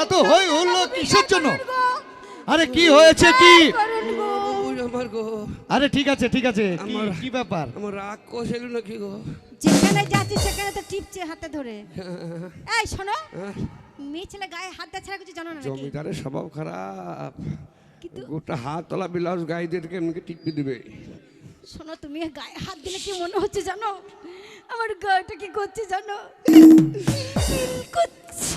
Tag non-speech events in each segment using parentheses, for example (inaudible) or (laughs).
এত হই হুল্লো কিসের জন্য? আরে কি হয়েছে কি? আমার গো। আরে ঠিক আছে ঠিক আছে। কি- আমার- কি ব্যাপার? আমার রাগ কষেল নাকি গো? যেখানে যাচ্ছি সেখানে তো টিপছে হাতে ধরে। এই শোনো মেয়ে ছেলে গায়ে হাত দেওয়া ছাড়া কিছু জানো না জমিদারের স্বভাব খারাপ। কিন্তু গোটা হাত তোলা ব্লাউজ গায়ে দিয়ে কেমনি টিপি দিবে। শোনো তুমি গায়ে হাত দিলে কি মনে হচ্ছে জানো? আমার গাটা কি করছে জানো? (laughs) করছে।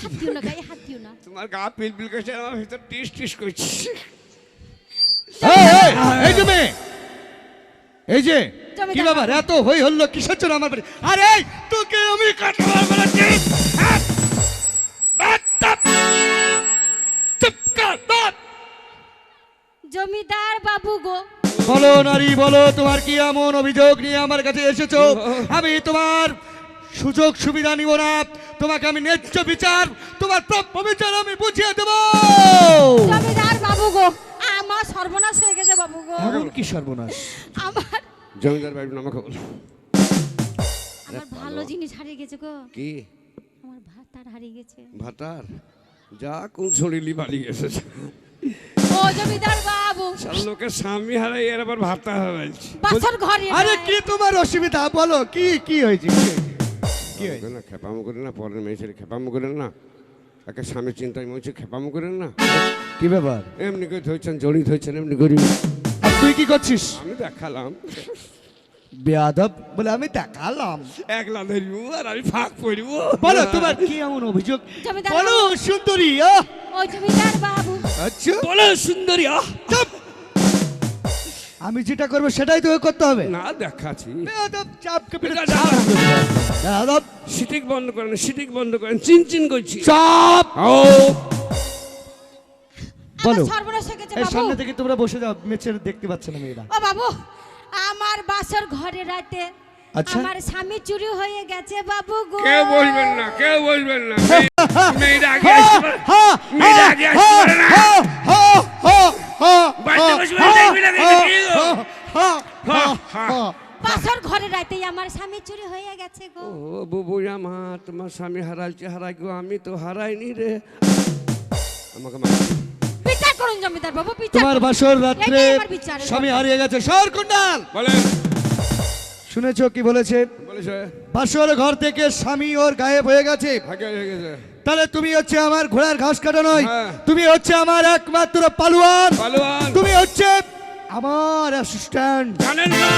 হাত দিও না গায়ে হাত দিও না। তোমার গা পিল পিল করছে আমার ভিতর টিস টিস করছে। এই, এই, এই যে কি এত হই হল্লো কিসের জন্য আমার বাড়ি? আরে এই, তোকে আমি কাটবার বলেছি হ্যাঁ? বাদ। জমিদার বাবু গো। বলো নারী বলো তোমার কি এমন অভিযোগ নিয়ে আমার কাছে এসেছ? আমি তোমার সুযোগ সুবিধা নিব না। তোমাকে আমি ন্যায্য বিচার তোমার প্রাপ্য বিচার আমি বুঝিয়ে দেবো। জমিদার বাবু গো আমার সর্বনাশ হয়ে গেছে বাবু গো। এমন কি সর্বনাশ? আমার জমিদার বাড়ির নামা খবর। আমার ভালো জিনিস হারিয়ে গেছে গো। কি? আমার ভাত আর হারিয়ে গেছে। ভাতার? যা কোন ছড়িলি বাড়ি এসেছে ও জমিদার বাবু। লোকের স্বামী হারাই এর আবার ভাতা হারাইছে। বাসর ঘরে আরে কি তোমার অসুবিধা? বলো কি কি হয়েছে? কি হয়েছে? না খেপামো করেন না পরের মেয়ে ছেলে খেপামো করেন না। একে স্বামীর চিন্তায় মনে খেপামো করেন না। কি ব্যাপার? এমনি করে ধরছেন জড়ি ধরছেন এমনি করি। আর তুই কি করছিস? আমি দেখালাম। বেয়াদব বলে আমি দেখালাম। একলা ধরিব আর আমি ফাঁক পড়ব। বলো তোমার কি এমন অভিযোগ? বলো সুন্দরী! জমিদার বাবু। আচ্ছা। বলো সুন্দরী আহ! চুপ! আমি যেটা করব সেটাই তোকে করতে হবে। না দেখাচ্ছি। সিটিক বন্ধ করেন সিটিক বন্ধ করেন চিন চিন করছি। চাপ! বলো। এই সামনে থেকে তোমরা বসে যাও মেচের দেখতে পাচ্ছে না মেয়েরা। ও বাবু আমার বাসর ঘরে রাতে আচ্ছা। আমার স্বামী চুরি হয়ে গেছে বাবু গো। কেউ বলবেন না কেউ বলবেন মেয়েরা আগে মেয়েরা আগে না। বাসর ঘরে রাইতে আমার স্বামী চুরি হয়ে গেছে গো। ও বুবুয়া মা তোমার স্বামী হারাইছে হারাই গো আমি তো হারাইনি রে। আমাকে বিচার করুন জমিদার বাবু বিচার তোমার। বাসর রাত্রে। স্বামী হারিয়ে গেছে। সর কুণ্ডাল! বলেন। শুনেছো কি বলেছে? বলেছে। বাসর ঘর থেকে স্বামী ওর গায়েব হয়ে গেছে। তাহলে তুমি হচ্ছে আমার ঘোড়ার ঘাস কাটা নয়। হ্যাঁ। তুমি হচ্ছে আমার একমাত্র পালুয়ান। পালোয়ান। তুমি হচ্ছে আমার অ্যাসিস্ট্যান্ট জানেন না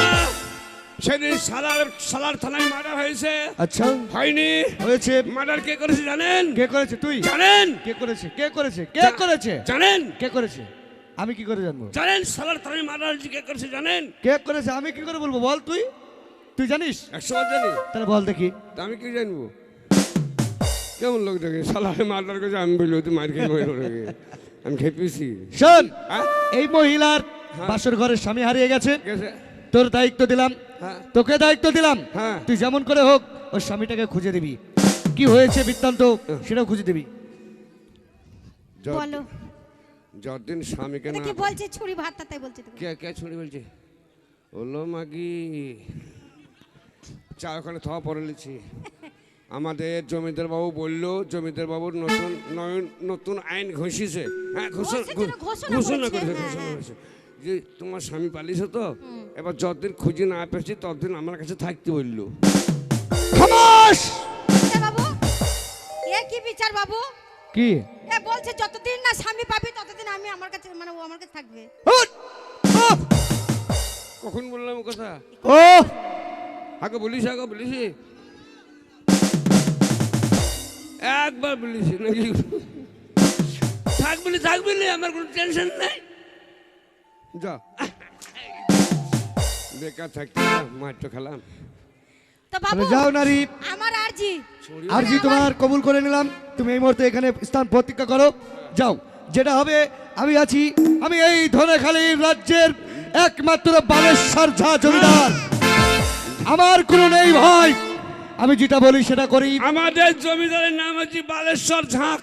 সেদিন সালার সালার থানায় মার্ডার হয়েছে। আচ্ছা। হয়নি। হয়েছে। মার্ডার কে করেছে জানেন? কে করেছে? তুই। জানেন। কে করেছে? কে করেছে? কে করেছে? জানেন। কে করেছে? আমি কি করে জানব? জানেন সালার থানায় মার্ডার কে করেছে জানেন? কে করেছে? আমি কি করে বলব? বল তুই। তুই জানিস? একশো বার জানি। তাহলে বল দেখি। তা আমি কি জানব? কেমন লোক দেখে? সালারে মার্ডার করেছে আমি বলব তুই মার খেয়ে মরে আমি খেপেছি। শোন হ্যাঁ? এই মহিলার বাসর ঘরের স্বামী হারিয়ে গেছে। গেছে। তোর দায়িত্ব দিলাম। হ্যাঁ। তোকে দায়িত্ব দিলাম। হ্যাঁ। তুই যেমন করে হোক ওর স্বামীটাকে খুঁজে দিবি। কি হয়েছে বৃত্তান্ত সেটাও খুঁজে দিবি। বলো। যতদিন স্বামীকে না কি বলছে? ছুরি ভাত তাই বলছে কে কে ছুরি বলছে? ওলো মাগি। চা ওখানে থাওয়া পরে লিছি আমাদের জমিদার বাবু বলল জমিদার বাবুর নতুন নয়ন- নতুন আইন ঘোষিছে। হ্যাঁ ঘোষণা ঘোষিছে ঘোষণা করেছে, হ্যাঁ, ঘোষণা হ্যাঁ। করেছে। যে তোমার স্বামী পালিয়েছে তো এবার যতদিন খুঁজে না পেয়েছি ততদিন আমার কাছে থাকতে বলল। খামাস বাবু এ কি বিচার বাবু কি? এ বলছে যতদিন না স্বামী পাবি ততদিন আমি আমার কাছে মানে ও আমার কাছে থাকবে! কখন বললাম কথা? ও আগে বলিস আগে বলিস? একবার বলিস নাকি? থাকবি থাকবি আমার কোনো টেনশন নাই। যা। বেকার থাকতে মারটা খেলাম। তো বাবু তাহলে যাও নারী। আমার আরজি। আর জি তোমার কবুল করে নিলাম। তুমি এই মুহূর্তে এখানে স্থান প্রতিজ্ঞা করো। যাও। যেটা হবে আমি আছি। আমি এই ধনেখালী রাজ্যের একমাত্র বালেশ্বর ঝা জমিদার। আমার কোনো নেই ভাই। আমি যেটা বলি সেটা করি। আমাদের জমিদারের নাম হচ্ছে বালেশ্বর ঝাঁক।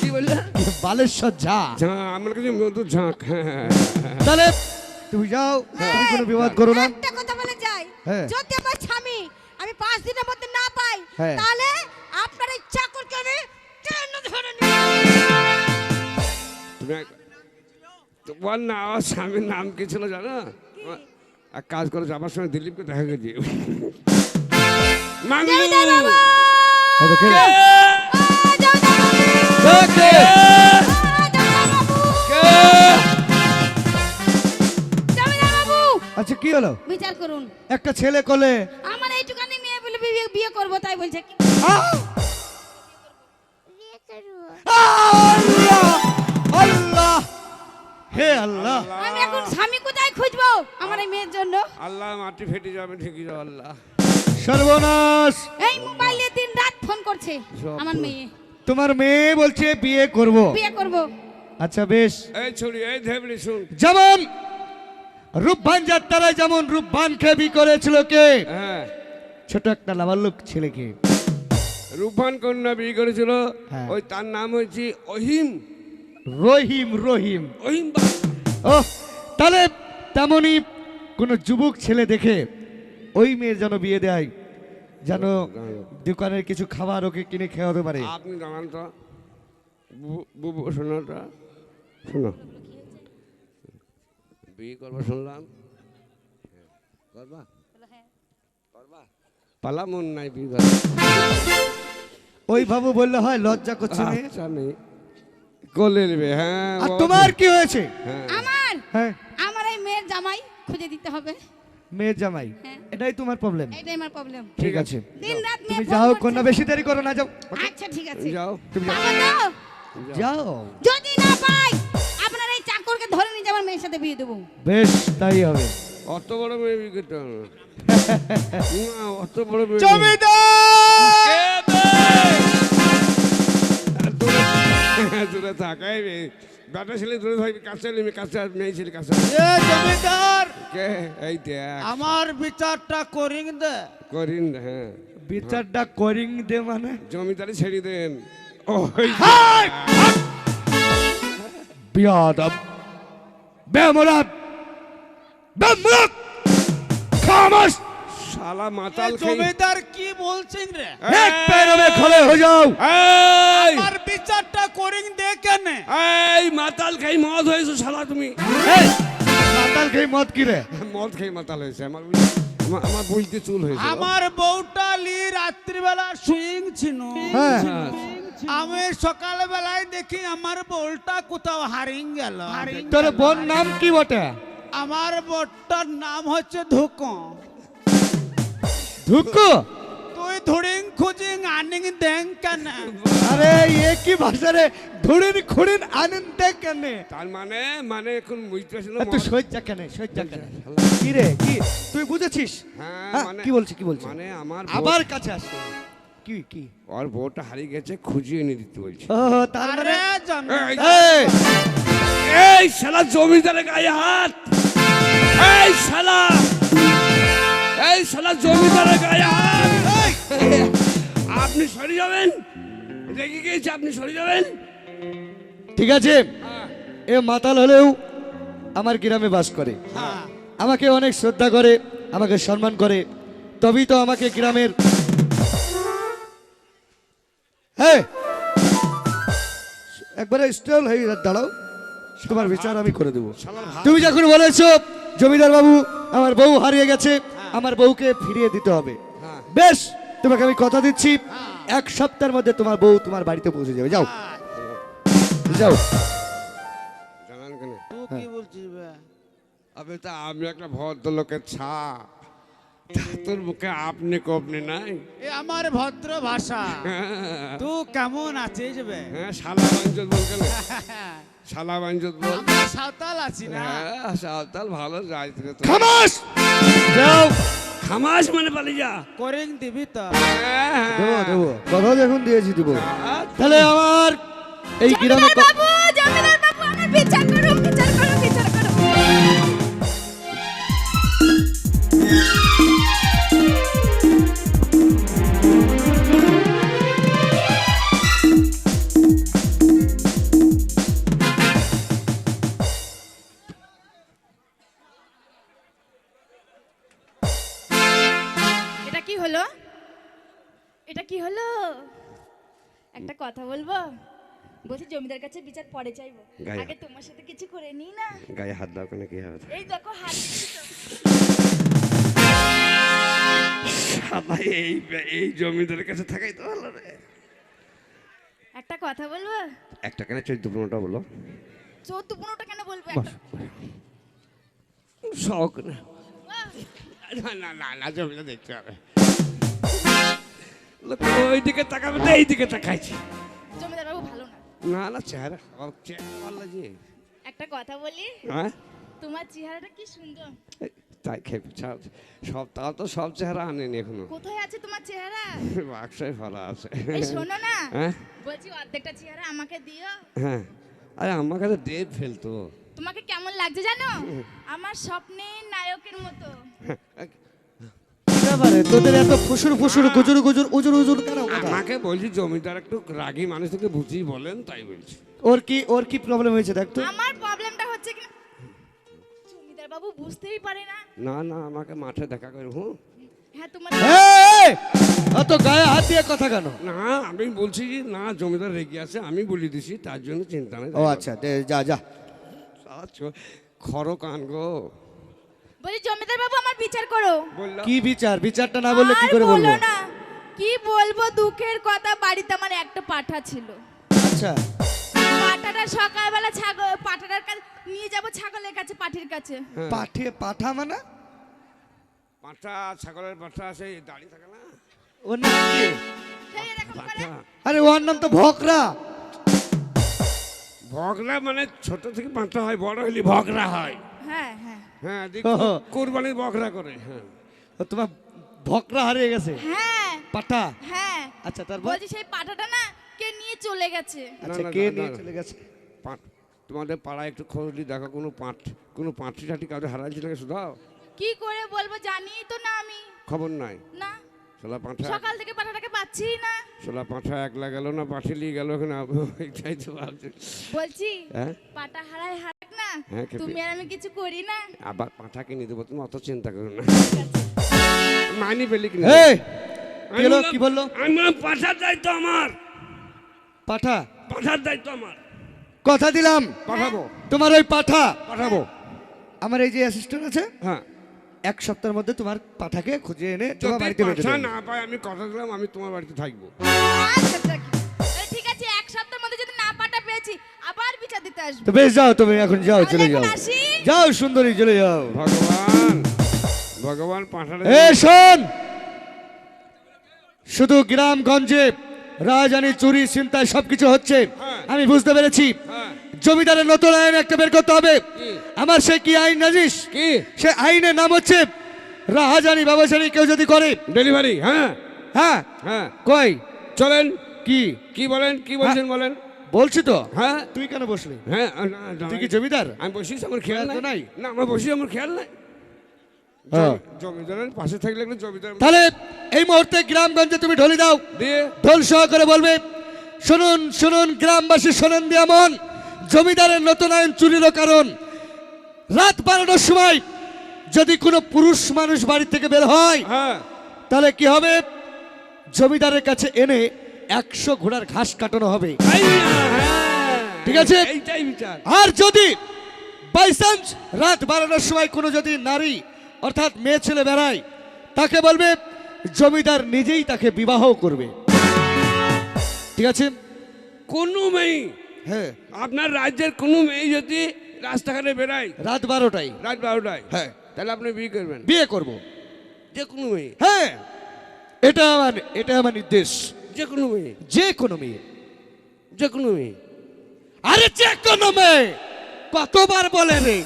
কি বললে? বালেশ্বর ঝা ঝাঁ আমার কাছে মধু ঝাঁক হ্যাঁ হ্যাঁ, হ্যাঁ। তাহলে তুমি যাও তুমি কোনো বিবাদ করো না। একটা কথা বলে যাই। হ্যাঁ। যদি আমার স্বামী আমি পাঁচ দিনের মধ্যে না পাই হ্যাঁ। তাহলে আপনার এই চাকরকে আমি ধরে নিয়ে তোমার না স্বামীর নাম কি ছিল জানো? এক কাজ করে যাবার সময় দিলীপকে দেখা গেছি বাবু! আচ্ছা কি হলো? বিচার করুন। একটা ছেলে কোলে? আমার এইটুকানি মেয়ে বলে বিয়ে বিয়ে করব তাই বলছে। কি! আল্লাহ! আল্লাহ! হে আল্লাহ! আমি এখন স্বামী কোথায় খুঁজবো? জন্য? আল্লাহ মাটি ফেটে যাবে ঠিকই আল্লাহ। সর্বনাশ! এই মোবাইলে দিন রাত ফোন করছে আমার মেয়ে। তোমার মেয়ে বলছে বিয়ে করব। বিয়ে করব। আচ্ছা বেশ। এই ছড়ি এই ধেবড়ি শুন। যেমন রূপবান যাত্রায় যেমন রূপবান খেবি করেছিল কে? হ্যাঁ। ছোট একটা লাবালুক ছেলেকে। রূপবান কন্যা বিয়ে করেছিল? হ্যাঁ। ওই তার নাম হয়েছে অহিম। রহিম রহিম। অহিম ও তাহলে তেমনই কোনো যুবক ছেলে দেখে ওই মেয়ের যেন বিয়ে দেয় যেন দোকানের কিছু খাবার ওকে কিনে খাওয়াতে পারে। আপনি জানান তো বুবু শোনাটা শোনো। বিয়ে করবা শুনলাম। করবা? করবা? পালা মন নাই বিয়ে ওই বাবু বললে হয় লজ্জা করছে মেয়ে। আচ্ছা কোলে নেবে হ্যাঁ আর তোমার কি হয়েছে? হ্যাঁ। আমার? হ্যাঁ। আমার এই মেয়ের জামাই খুঁজে দিতে হবে। মেয়ের জামাই হ্যাঁ। এটাই তোমার প্রবলেম এটাই আমার প্রবলেম ঠিক আছে। দিন রাত তুমি মেয়ে যাও। কন্যা বেশি দেরি করো না যাও। আচ্ছা ঠিক আছে। যাও তুমি যাও। যাও। যদি না পাই আপনার এই চাকরকে ধরে নিয়ে যাবার মেয়ের সাথে বিয়ে দেবো। বেশ তাই হবে। অত বড় মেয়ে বিয়ে করতে হবে। অত বড় মেয়ে দূরে- দূরে থাকাই বেটা ছেলে দূরে থাকবি কাছে নিবি কাছে আর মেয়ে ছেলে কাছে এ জমিদার! কে? এই দেখ। আমার বিচারটা করিং দে। করিন হ্যাঁ। বিচারটা করিং দে মানে? জমিদারি ছেড়ে দেন। ওই বিয়াদব বেমরাদ বেমরাদ খামোশ! শালা মাতাল জমিদার কি বলছেন রে? এক পেরবে খলে হয়ে যাও। এই আর বিচারটা করিং দে কেন? এই মাতাল খাই মদ হয়েছে শালা তুমি। এই মাতাল খাই মদ কি রে? মদ খাই মাতাল হয়েছে আমার আমার বইতে চুল হয়েছে। আমার বউটালি রাত্রিবেলা শুইং ছিল হ্যাঁ। আমি সকালবেলায় দেখি আমার বউটা কোথাও হারিং গেল। তোর বোন নাম কি বটে? আমার বউটার নাম হচ্ছে ধুকো ধুকু তুই ধরিং খুঁজিং আনিং দেং কেন আরে এ কি ভাষা রে ধুড়িন খুড়িন আনন্দে কেনে তার মানে মানে এখন বুঝতে পারছি না তুই সজ্জা কেনে সজ্জা কেনে। কি রে কি? তুই বুঝেছিস? হ্যাঁ হ্যাঁ, মানে কি বলছি কি বলছি? মানে আমার আবার কাছে আসে। কি কি? ওর বউটা হারিয়ে গেছে খুঁজিয়ে এনে দিতে বলছে। ও তার মানে আরে এই, এই শালা জমিদারের গায়ে হাত! এই শালা! এই শালা জমিদারের গায়ে আপনি সরে যাবেন? রেগে গিয়েছে আপনি সরে যাবেন? ঠিক আছে। এ মাতাল হলেও আমার গ্রামে বাস করে। হ্যাঁ। আমাকে অনেক শ্রদ্ধা করে আমাকে সম্মান করে। তবেই তো আমাকে গ্রামের হ্যাঁ একবারে স্টল হয়ে দাঁড়াও। তোমার বিচার আমি করে দেবো। তুমি যখন বলেছ জমিদার বাবু আমার বউ হারিয়ে গেছে আমার বউকে ফিরিয়ে দিতে হবে। হ্যাঁ। বেশ তোমাকে আমি কথা দিচ্ছি। এক সপ্তাহের মধ্যে তোমার বউ তোমার বাড়িতে পৌঁছে যাবে। যাও। যাও। জানান তুই কি বলছিস আবে তা আমি একটা ভদ্রলোকের ছা তোর মুখে আপনি কপনি নাই? এ আমার ভদ্র ভাষা। হ্যাঁ, তুই কেমন আছিস বে? হ্যাঁ শালা বাঞ্জত বল কেন? শালা বাঞ্জত বল। সাঁওতাল আছি না? হ্যাঁ সাঁওতাল ভালো যাইতে খামাস যাও। খামাস মানে পালি যা। করিং দিবি তো। হ্যাঁ, দেবো হ্যাঁ। দেবো কথা যখন দিয়েছি দেবো। হ্যাঁ, তাহলে আমার এই গ্রামে বলব? বলছি জমিদার কাছে বিচার পরে চাইব। আগে তোমার সাথে কিছু করে নি না? গায়ে হাত দাও কেন কি হবে? এই দেখো হাত এই এই জমিদারের কাছে থাকাই তো ভালো রে। একটা কথা বলব? একটা কেন চোদ্দ পনেরোটা বলো। চৌদ্দ পনেরোটা কেন বলব শখ না। না না না জমিটা দেখতে হবে। ওই দিকে তাকাবে তো এই দিকে তাকাইছে। জমিদার বাবু ভালো না। না না চেহারা ভালো লাগে একটা কথা বলি হ্যাঁ? তোমার চেহারাটা কি সুন্দর। তাই খেয়ে সব তো সব চেহারা আনেনি এখনও। কোথায় আছে তোমার চেহারা? (laughs) বাক্সয় ফলা আছে। এই শোনো না হ্যাঁ? বলছি অর্ধেকটা চেহারা আমাকে দিও। হ্যাঁ। আরে আমার কাছে দেব ফেলতো তোমাকে কেমন লাগছে জানো? আমার স্বপ্নের নায়কের মতো। ব্যাপারে তোদের এত ফুসুর ফুসুর গুজুর গুজুর উজুর উজুর কেন? আমাকে বলছি জমিদার একটু রাগী মানুষ থেকে বুঝিয়ে বলেন তাই বলছি। ওর কি ওর কি প্রবলেম হয়েছে দেখ তো? আমার প্রবলেমটা হচ্ছে কি জমিদার বাবু বুঝতেই পারে না। না না আমাকে মাঠে দেখা করে হুম হ্যাঁ তোমার এই! অত গায়ে হাত দিয়ে কথা কেন? না আমি বলছি যে না জমিদার রেগে আছে আমি বলে দিছি তার জন্য চিন্তা নেই। ও আচ্ছা দে, যা যা। খর কান গো। বলি জমিদার বাবু আমার বিচার করো। কি বিচার? বিচারটা না বললে কি করে বলব? না কি বলব দুঃখের কথা বাড়িতে আমার একটা পাঠা ছিল। আচ্ছা। পাঠাটা সকালবেলা ছাগল পাঠাটার কাছে নিয়ে যাব ছাগলের কাছে পাঠির কাছে। পাঠে পাঠা মানে? পাঁঠা ছাগলের পাঁঠা আছে দাঁড়িয়ে থাকে না। সেই এরকম করে। পাঁঠা। আরে ওর নাম তো ভকরা ভগরা মানে ছোট থেকে পাঁঠা হয় বড় হলে ভগরা হয়। হ্যাঁ হ্যাঁ। হ্যাঁ ও। কোরবানির বকরা করে হ্যাঁ। ও তোমার ভকরা হারিয়ে গেছে? হ্যাঁ। পাঠা হ্যাঁ। আচ্ছা তারপর? বলছি সেই পাঠাটা না কে নিয়ে চলে গেছে। আচ্ছা না, কে না, নিয়ে না। চলে গেছে? পাঁঠ তোমাদের পাড়ায় একটু খোঁজলি দেখো কোনো পাঁঠ কোনো কাউকে হারাইছে নাকি শুধাও কি করে বলব জানি তো না আমি। খবর নাই। না। সোলা পাঁঠা সকাল থেকে পাঠাটাকে পাচ্ছি না। সোলা পাঁঠা একলা গেল না পাঠি নিয়ে গেল ওখানে এটাই তো ভাবছি। বলছি হ্যাঁ? পাটা খেপে। তুমি আর আমি কিছু করি না। আবার পাঁঠা কিনে দেবো তুমি অত চিন্তা করো না। মানি পেলি কিনে? কি কি বলল? আমি পাঠার দায়িত্ব আমার। পাঠা? পাঠার দায়িত্ব আমার। কথা দিলাম। পাঠাবো। তোমার ওই পাঠা? পাঠাবো। আমার এই যে অ্যাসিস্ট্যান্ট আছে হ্যাঁ। এক সপ্তাহের মধ্যে তোমার পাঠাকে খুঁজে এনে তোমার বাড়িতে না পাই আমি কথা দিলাম আমি তোমার বাড়িতে থাকব। আচ্ছা, আসব। তো বেশ যাও তুমি এখন যাও চলে যাও। যাও সুন্দরী চলে যাও। ভগবান ভগবান পাঠাটা এ শোন! শুধু গ্রামগঞ্জে রাজধানী চুরি চিন্তায় সবকিছু হচ্ছে। হ্যাঁ। আমি বুঝতে পেরেছি। হ্যাঁ। জমিদারের নতুন আইন একটা বের করতে হবে। আমার সে কি আইন নাজিস? কি? সে আইনের নাম হচ্ছে রাহাজানি ব্যবসায়ী কেউ যদি করে। ডেলিভারি হ্যাঁ। হ্যাঁ। হ্যাঁ। কই? চলেন। কি? কি বলেন? কি বলছেন বলেন? বলছি তো। হ্যাঁ তুই কেন বসলি? হ্যাঁ তুই কি জমিদার? আমি বসিস আমার খেয়াল নাই? না আমার বসি আমার খেয়াল নাই। জমিদারের পাশে থাকলে জমিদার তাহলে এই মুহূর্তে গ্রামগঞ্জে তুমি ঢলি দাও। দিয়ে? ঢোল সহ করে বলবে শুনুন শুনুন গ্রামবাসী শোনেন দিয়ামন জমিদারের নতুন আইন চুরির কারণ। রাত বারোটার সময় যদি কোনো পুরুষ মানুষ বাড়ি থেকে বের হয় হ্যাঁ। তাহলে কি হবে? জমিদারের কাছে এনে একশো ঘোড়ার ঘাস কাটানো হবে। হ্যাঁ। ঠিক আছে। আর যদি বাই চান্স রাত বারোটার সময় কোনো যদি নারী অর্থাৎ মেয়ে ছেলে বেড়ায় তাকে বলবে জমিদার নিজেই তাকে বিবাহ করবে। ঠিক আছে? কোনো মেয়ে হ্যাঁ। আপনার রাজ্যের কোনো মেয়ে যদি রাস্তাঘাটে বেড়ায় রাত বারোটায়। রাত বারোটায় হ্যাঁ। তাহলে আপনি বিয়ে করবেন। বিয়ে করব। যে কোনো মেয়ে। হ্যাঁ। এটা আমার এটা আমার নির্দেশ। যে কোনো মেয়ে। যে কোনো মেয়ে। যে কোনো মেয়ে। আরে যে কোনো মেয়ে। কতবার বলে রে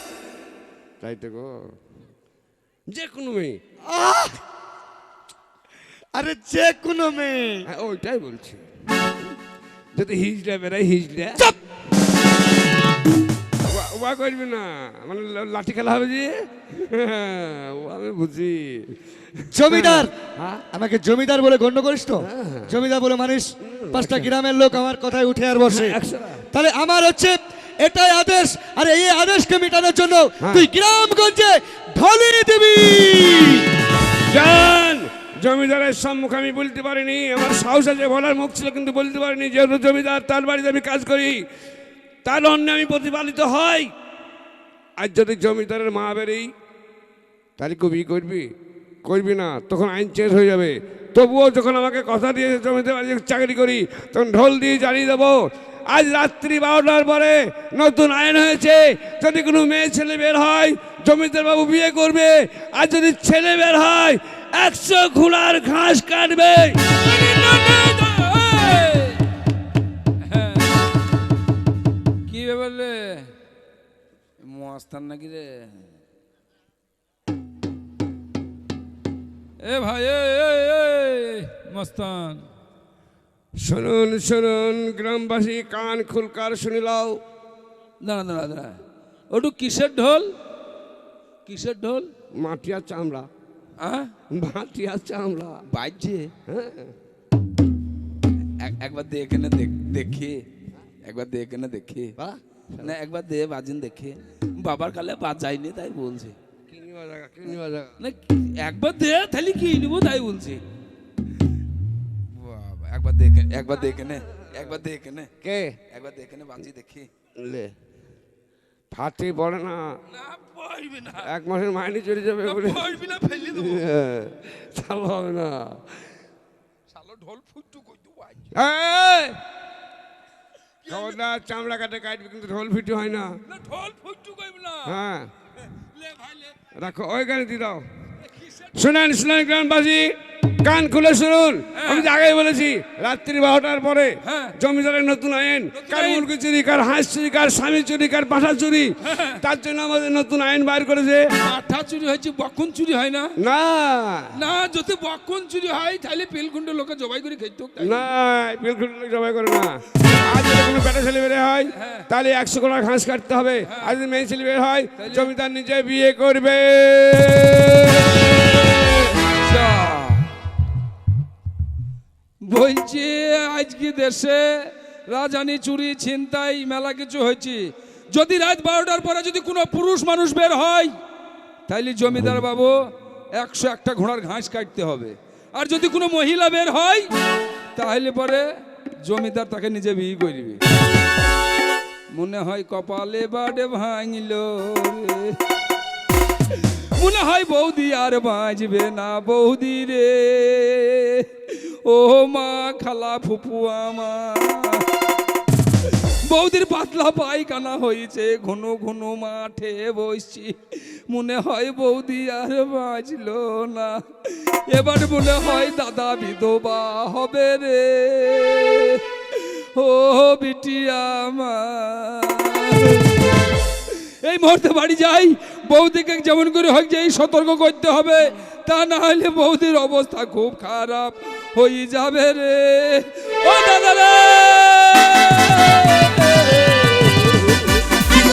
তাই তো গো। যে কোনো মেয়ে। আরে যে কোনো মেয়ে। হ্যাঁ ওইটাই বলছি। যদি হিজড়া বেড়ায় হিজড়া। চুপ! ওয়া- ওয়া করবি না। মানে লাঠি খেলা হবে যে? ও আমি বুঝি। (laughs) জমিদার! হ্যাঁ। আমাকে জমিদার বলে গণ্য করিস তো? জমিদার বলে মানুষ পাঁচটা গ্রামের লোক আমার কথায় উঠে আর বসে। একশো। তাহলে আমার হচ্ছে এটাই আদেশ। আর এই আদেশকে মেটানোর জন্য হ্যাঁ। তুই গ্রামগঞ্জে ঢলিয়ে দিবি। যান জমিদারের সম্মুখে আমি বলতে পারিনি। আমার সাহস আছে বলার মুখ ছিল কিন্তু বলতে পারিনি। যেহেতু জমিদার তার বাড়িতে আমি কাজ করি। তার অন্য আমি প্রতিপালিত হই। আর যদি জমিদারের মা বেরি তাহলে কবি করবি? করবি না, তখন আইন চেঞ্জ হয়ে যাবে। তবুও যখন আমাকে কথা দিয়েছে জমিতে চাকরি করি, তখন ঢোল দিয়ে জানিয়ে দেবো। আজ রাত্রি বারোটার পরে নতুন আইন হয়েছে, যদি কোনো মেয়ে ছেলে বের হয়, জমিদার বাবু বিয়ে করবে, আর যদি ছেলে বের হয়, একশো ঘোড়ার ঘাস কাটবে। কি ব্যাপারে মস্তান নাকি রে? এ ভাই মস্তান। শুনুন শুনুন গ্রামবাসী কান খুলকার শুনিলাও। দাঁড়া দাঁড়া দাঁড়া। ওটু কিসের ঢোল? কিসের ঢোল? মাটিয়া চামড়া। হ্যাঁ মাটিয়া চামড়া। বাজছে। হ্যাঁ। এক- একবার দে এখানে দেখ- দেখি। একবার দে এখানে দেখি। না একবার দে বাজিন দেখি। বাবার কালে বাজাইনি তাই বলছে। না একবার দে তাহলে কি নিবো তাই বলছি। বাবা, একবার দেখে একবার দেখে নে একবার দেখে নে। কে? একবার দেখে নে বাজি দেখি। লে ফাটে পড়ে না। না পারবি না। এক মাসের মাইনে চলে যাবে বলে। পারবি না ফেলে দেবো। হ্যাঁ, চালু হবে না। শালো ঢোল ফুটু কই দেবো আজ। এই! খবরদার চামড়া কাটে কাটবে কিন্তু ঢোল ফিটি হয় না। না ঢোল ফুটু কইব না। হ্যাঁ। রাখো ওইখানে দিয়ে দাও। শুনেন শুনেন গ্রামবাসী কান খুলে শুনুন। আমি তো আগেই বলেছি রাত্রি বারোটার পরে হ্যাঁ। জমিদারের নতুন আইন কার মুরগি চুরি কার হাঁস চুরি কার স্বামী চুরি কার পাঠা চুরি তার জন্য আমাদের নতুন আইন বাইর করেছে। পাঠা চুরি হয়েছে বক্ষণ চুরি হয় না? না। না যদি বক্ষণ চুরি হয় তাহলে পেলকুণ্ড লোকে জবাই করে খেতে না। না বিলকুল জবাই করে না। আজ যদি কোনো বেটা ছেলে বের হয় তাহলে একশো কোটা ঘাস কাটতে হবে। আর যদি মেয়ে ছেলে বের হয় জমিদার নিজে বিয়ে করবে। বলছি আজকে দেশে রাজধানী চুরি, ছিনতাই, মেলা কিছু হয়েছে। যদি রাত বারোটার পরে যদি কোনো পুরুষ মানুষ বের হয়, তাইলে জমিদার বাবু, একশো একটা ঘোড়ার ঘাস কাটতে হবে। আর যদি কোনো মহিলা বের হয় তাহলে পরে জমিদার তাকে নিজে বিয়ে করবে মনে হয় কপালে বাড়ে ভাঙিল মনে হয় বৌদি আর বাঁচবে না বৌদি রে। ও মা, খালা ফুপু আমার। বৌদির পাতলা পায়খানা হয়েছে, ঘন ঘন মাঠে বসছি। মনে হয় বৌদি আর বাঁচল না। এবার মনে হয় দাদা বিধবা হবে রে। ও বিটিয়া আমার। এই মুহূর্তে বাড়ি যাই বৌদিকে যেমন করে হোক যে এই সতর্ক করতে হবে, তা না হলে বৌদির অবস্থা খুব খারাপ হয়ে যাবে রে। ও দাদা রে